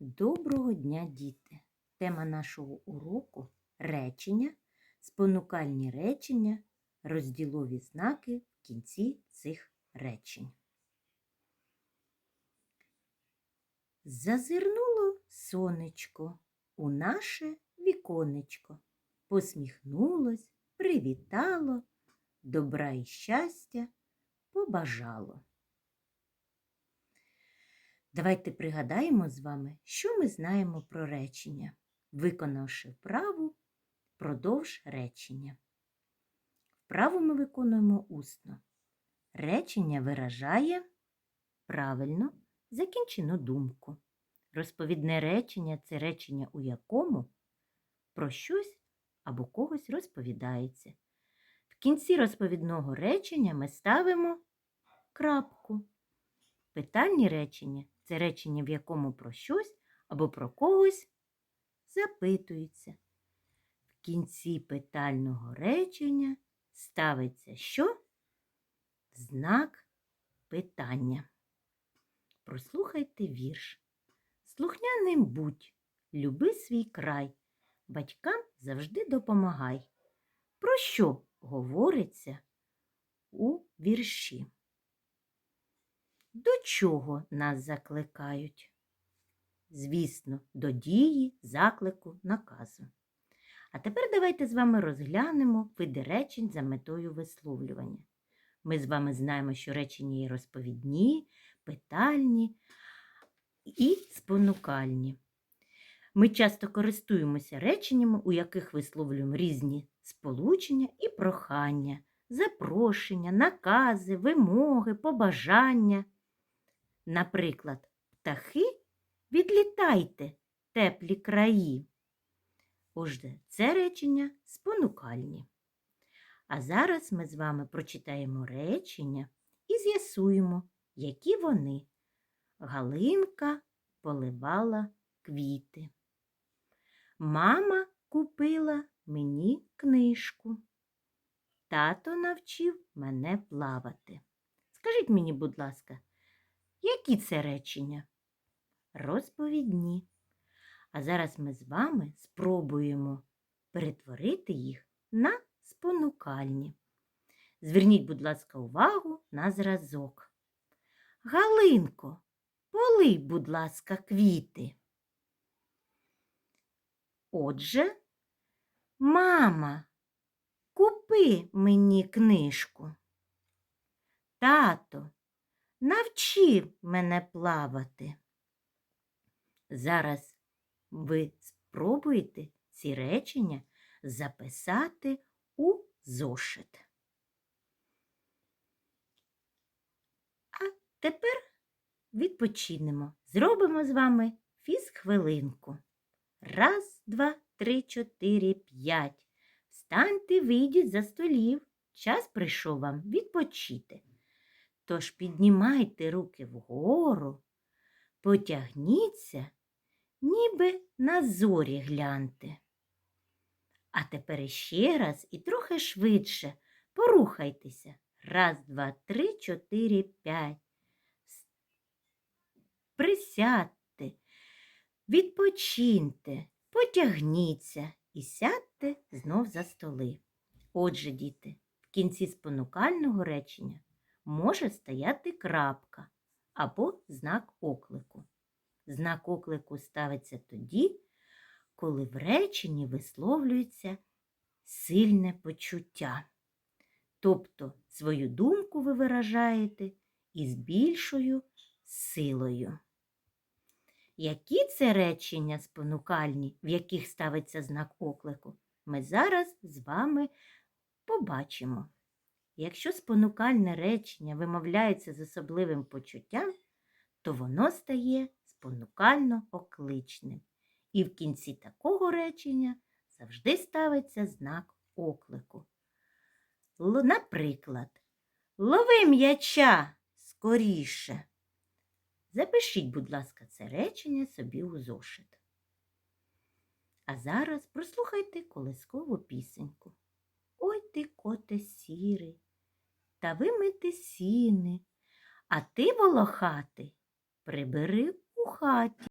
Доброго дня, діти! Тема нашого уроку речення, спонукальні речення, розділові знаки в кінці цих речень. Зазирнуло сонечко у наше віконечко, посміхнулось, привітало, добра і щастя побажало. Давайте пригадаємо з вами, що ми знаємо про речення, виконавши вправу продовж речення. Вправу ми виконуємо усно. Речення виражає правильно закінчену думку. Розповідне речення це речення, у якому про щось або когось розповідається. В кінці розповідного речення ми ставимо крапку. Питальні речення це речення, в якому про щось або про когось запитується. В кінці питального речення ставиться що? Знак питання. Прослухайте вірш. Слухняним будь, люби свій край, батькам завжди допомагай. Про що говориться у вірші? До чого нас закликають? Звісно, до дії, заклику, наказу. А тепер давайте з вами розглянемо види речень за метою висловлювання. Ми з вами знаємо, що речення є розповідні, питальні і спонукальні. Ми часто користуємося реченнями, у яких висловлюємо різні сполучення і прохання, запрошення, накази, вимоги, побажання. Наприклад, птахи відлітайте теплі краї. Отже, це речення спонукальні. А зараз ми з вами прочитаємо речення і з'ясуємо, які вони. Галинка поливала квіти. Мама купила мені книжку. Тато навчив мене плавати. Скажіть мені, будь ласка, які це речення? Розповідні. А зараз ми з вами спробуємо перетворити їх на спонукальні. Зверніть, будь ласка, увагу на зразок. Галинко, полий, будь ласка, квіти. Отже, мама, купи мені книжку. Тато, навчи мене плавати. Зараз ви спробуєте ці речення записати у зошит. А тепер відпочинемо. Зробимо з вами фізхвилинку. Раз, два, три, чотири, п'ять. Встаньте, вийдіть за столів. Час прийшов вам відпочити. Тож піднімайте руки вгору, потягніться, ніби на зорі гляньте. А тепер іще раз і трохи швидше порухайтеся. Раз, два, три, чотири, п'ять. Присядьте, відпочиньте, потягніться і сядьте знов за столи. Отже, діти, в кінці спонукального речення може стояти крапка або знак оклику. Знак оклику ставиться тоді, коли в реченні висловлюється сильне почуття. Тобто свою думку ви виражаєте із більшою силою. Які це речення спонукальні, в яких ставиться знак оклику, ми зараз з вами побачимо. Якщо спонукальне речення вимовляється з особливим почуттям, то воно стає спонукально окличним. І в кінці такого речення завжди ставиться знак оклику. Наприклад, лови м'яча скоріше. Запишіть, будь ласка, це речення собі у зошит. А зараз прослухайте колискову пісеньку. Ой ти, коте сірий, та вимити сіни, а ти волохати прибери у хаті.